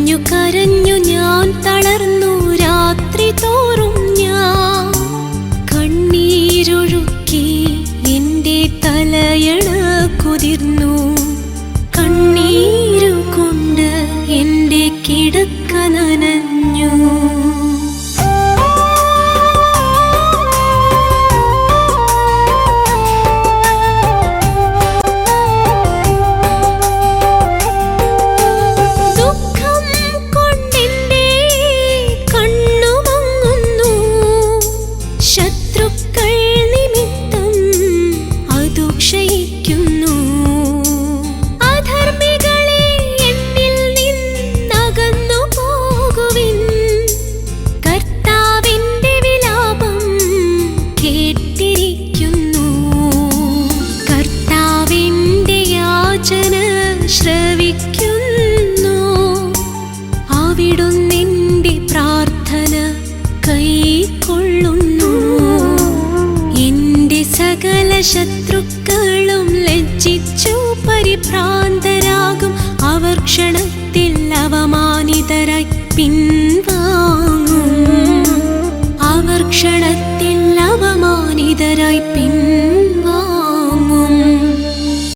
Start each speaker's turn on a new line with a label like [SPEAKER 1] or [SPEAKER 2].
[SPEAKER 1] കരഞ്ഞു കരഞ്ഞു ഞാൻ തളർന്നു രാത്രി തോറും ഞാൻ കണ്ണീരൊഴുക്കി എന്റെ തലയണ കുതിർന്നു. കണ്ണീരു കൊണ്ട് എന്റെ കിടക്ക നനഞ്ഞു. ശത്രുക്കളും ലജ്ജിച്ചു പരിഭ്രാന്തരാകും. അവർ ക്ഷണത്തിൽ അവമാനിതരായി പിൻവാങ്ങും. അവർ ക്ഷണത്തിൽ അവമാനിതരായി